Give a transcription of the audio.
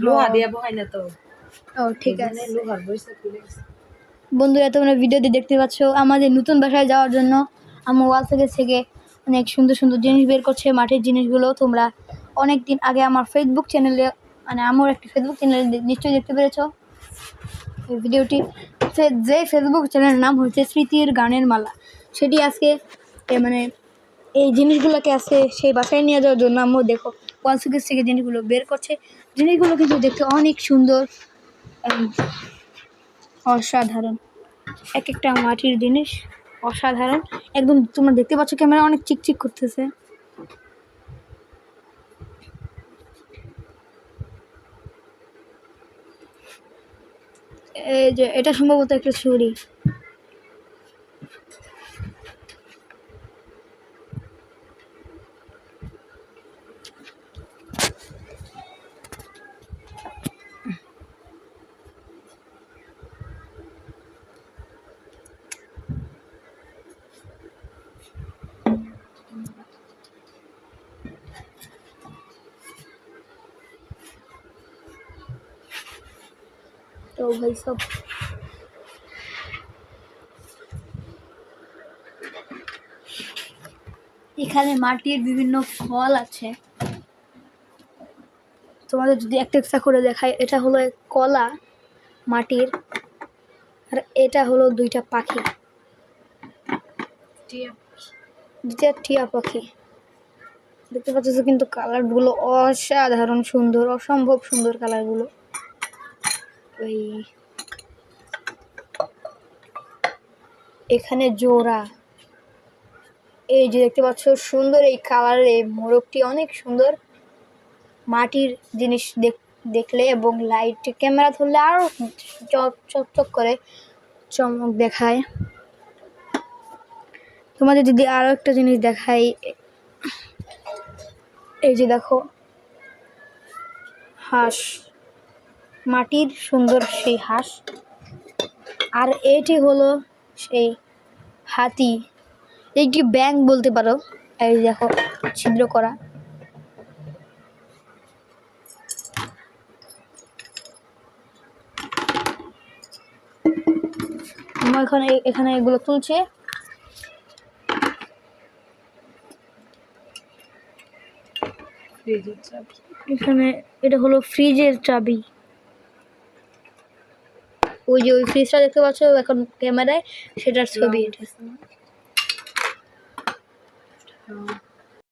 লোহা দিয়া বহাই না তো। ও ঠিক আছে। লোহার বইসা খুলে বন্ধুরা তোমরা ভিডিওতে দেখতে পাচ্ছ আমাদের নতুন বাসায় যাওয়ার জন্য আমার ওয়াল থেকে থেকে অনেক সুন্দর সুন্দর জিনিস বের করছে মাঠের জিনিসগুলো। তোমরা অনেক দিন আগে আমার ফেসবুক চ্যানেলে মানে আমার একটি ফেসবুক চ্যানেলে নিশ্চয়ই দেখতে পেরেছ। এই ভিডিওটি ফে- যে ফেসবুক চ্যানেলের নাম হচ্ছে স্মৃতির গানের মালা। সেটি আজকে মানে এই জিনিসগুলোকে আজকে সেই বাসায় নিয়ে যাওয়ার জন্য আম্মু দেখো। ওয়াল সুকেস থেকে জিনিসগুলো বের করছে। জিনিসগুলো কিন্তু দেখতে অনেক সুন্দর অসাধারণ। এক একটা মাটির জিনিস অসাধারণ। একদম তোমরা দেখতে পাচ্ছ ক্যামেরা অনেক চিকচিক করতেছে। এই যে এটা সম্ভবত একটা ছুরি। তো ভাই সব এখানে মাটির বিভিন্ন ফল আছে। তোমাদের যদি একটা একটা করে দেখায় এটা হলো কলা মাটির আর এটা হলো দুইটা পাখি। দুইটা টিয়া পাখি। দেখতে পাচ্ছ কিন্তু কালারগুলো অসাধারণ সুন্দর অসম্ভব সুন্দর কালারগুলো ওই এখানে জোড়া। এই যে দেখতে পাচ্ছ, সুন্দর এই কালারের এই মোরগটি অনেক সুন্দর। মাটির জিনিস দেখ- দেখলে এবং লাইট ক্যামেরা ধরলে আরও চক চক চক করে চমক দেখায়। তোমাদের যদি আরও একটা জিনিস দেখাই, এই যে দেখো, হাঁস। মাটির সুন্দর সেই হাঁস। আর এটি হলো সেই হাতি। এইটি ব্যাংক বলতে পারো। এই দেখো ছিদ্র করা। আমার এখানে এখানে এগুলো তুলছে। এখানে এটা হলো ফ্রিজের চাবি। ওই যে ওই ফ্রিজটা দেখতে পাচ্ছ এখন ক্যামেরায় সেটার ছবি এটা।